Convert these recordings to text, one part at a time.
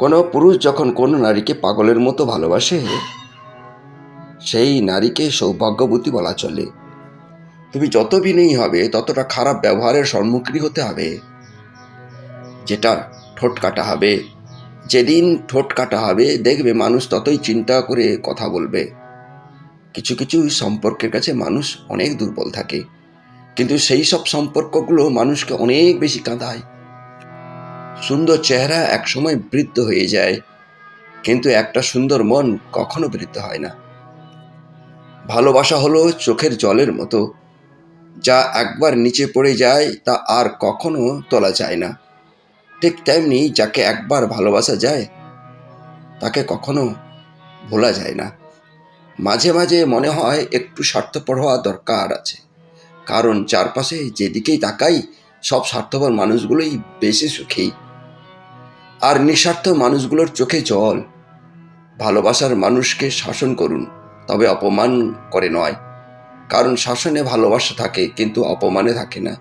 কোনো পুরুষ যখন কোনো নারীকে পাগলের মতো ভালোবাসে, সেই নারীকে সৌভাগ্যবতী বলা চলে। তুমি যত বিনয়ী হবে, ততটা খারাপ ব্যবহারের সম্মুখীন হতে হবে, যেটা ঠোঁট কাটা হবে। যেদিন ঠোঁট কাটা হবে, দেখবে মানুষ ততই চিন্তা করে কথা বলবে। কিছু কিছু সম্পর্কের কাছে মানুষ অনেক দুর্বল থাকে, কিন্তু সেই সব সম্পর্কগুলো মানুষকে অনেক বেশি কাঁদায়। সুন্দর চেহারা একসময় বৃদ্ধ হয়ে যায়, কিন্তু একটা সুন্দর মন কখনো বৃদ্ধ হয় না। ভালোবাসা হলো চোখের জলের মতো, যা একবার নিচে পড়ে যায় তা আর কখনো তোলা যায় না। ঠিক তেমনি যাকে একবার ভালোবাসা যায়, তাকে কখনো ভোলা যায় না। মাঝে মাঝে মনে হয় একটু স্বার্থপর হওয়া দরকার আছে, কারণ চারপাশে যেদিকেই তাকাই সব স্বার্থপর মানুষগুলোই বেশি সুখী। আর নিঃস্বার্থ মানুষগুলোর চোখে জল। ভালোবাসার মানুষকে শাসন করুন, তবে অপমান করে নয়। কারণ শাসনে ভালোবাসা থাকে, কিন্তু অপমানে থাকে না।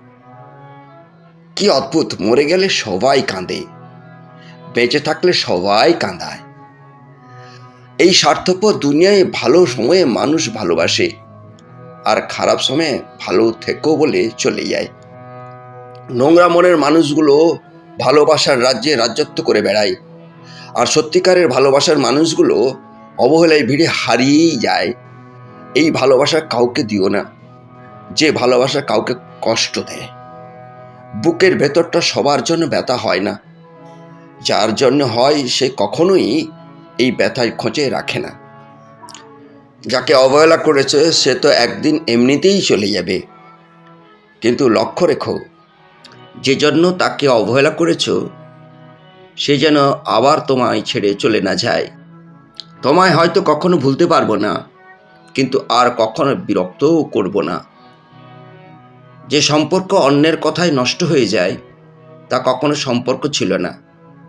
কি অদ্ভুত, মরে গেলে সবাই কাঁদে। বেঁচে থাকলে সবাই কাঁদায়। এই স্বার্থপর দুনিয়ায় ভালো সময়ে মানুষ ভালোবাসে, আর খারাপ সময়ে ভালো থেকো বলে চলে যায়। নোংরা মনের মানুষগুলো ভালোবাসার রাজ্যে রাজ্যত্ব করে বেড়ায়। আর সত্যিকারের ভালোবাসার মানুষগুলো অবহেলায় ভিড়ে হারিয়েই যায়। এই ভালোবাসা কাউকে দিও না। যে ভালোবাসা কাউকে কষ্ট দেয়। বুকের ভেতরটা সবার জন্য ব্যথা হয় না। যার জন্য হয় সে কখনোই এই ব্যথায় খোঁজে রাখে না। যাকে অবহেলা করেছে, সে তো একদিন এমনিতেই চলে যাবে। কিন্তু লক্ষ্য রেখো যে জন্য তাকে অবহেলা করেছ, সে যেন আবার তোমায় ছেড়ে চলে না যায়। তোমায় হয়তো কখনো ভুলতে পারব না, কিন্তু আর কখনো বিরক্তও করব না। যে সম্পর্ক অন্যের কথায় নষ্ট হয়ে যায়, তা কখনো সম্পর্ক ছিল না।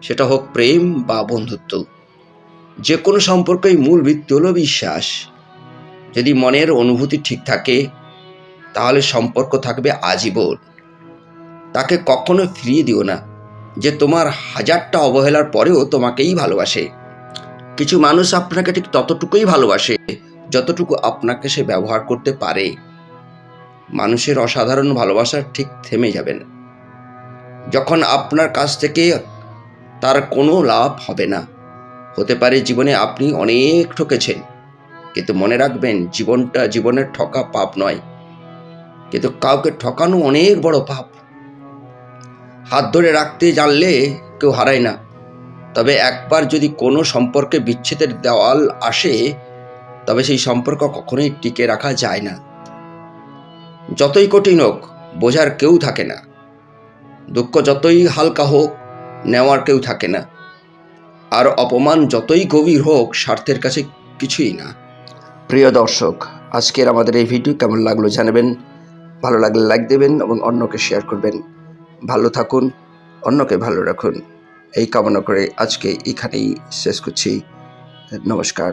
সেটা হোক প্রেম বা বন্ধুত্ব। যে কোনো সম্পর্কেই মূল ভিত্তি হলো বিশ্বাস। যদি মনের অনুভূতি ঠিক থাকে, তাহলে সম্পর্ক থাকবে আজীবন। তাকে কখনো ফিরিয়ে দিও না যে তোমার হাজারটা অবহেলার পরেও তোমাকেই ভালোবাসে। কিছু মানুষ আপনাকে ঠিক ততটুকুই ভালোবাসে যতটুকু আপনাকে সে ব্যবহার করতে পারে। মানুষের অসাধারণ ভালোবাসা ঠিক থেমে যাবে না যখন আপনার কাছ থেকে তার কোনো লাভ হবে না, হতে পারে জীবনে আপনি অনেক ঠকেছেন, কিন্তু মনে রাখবেন জীবনটা জীবনের ঠকা পাপ নয়। কিন্তু কাউকে ঠকানো অনেক বড় পাপ। হাত ধরে রাখতে জানলে কেউ হারায় না। তবে একবার যদি কোনো সম্পর্কে বিচ্ছেদের দেওয়াল আসে, তবে সেই সম্পর্ক কখনোই টিকে রাখা যায় না। যতই কঠিন হোক, বোঝার কেউ থাকে না। দুঃখ যতই হালকা হোক, নেওয়ার কেউ থাকে না। আর অপমান যতই গভীর হোক, স্বার্থের কাছে কিছুই না। প্রিয় দর্শক, আজকের আমাদের এই ভিডিও কেমন লাগল জানাবেন। ভালো লাগলে লাইক দেবেন এবং অন্যকে শেয়ার করবেন। ভালো থাকুন অন্যকে ভালো রাখুন। এই কামনা করে আজকে এখানেই শেষ করছি। নমস্কার।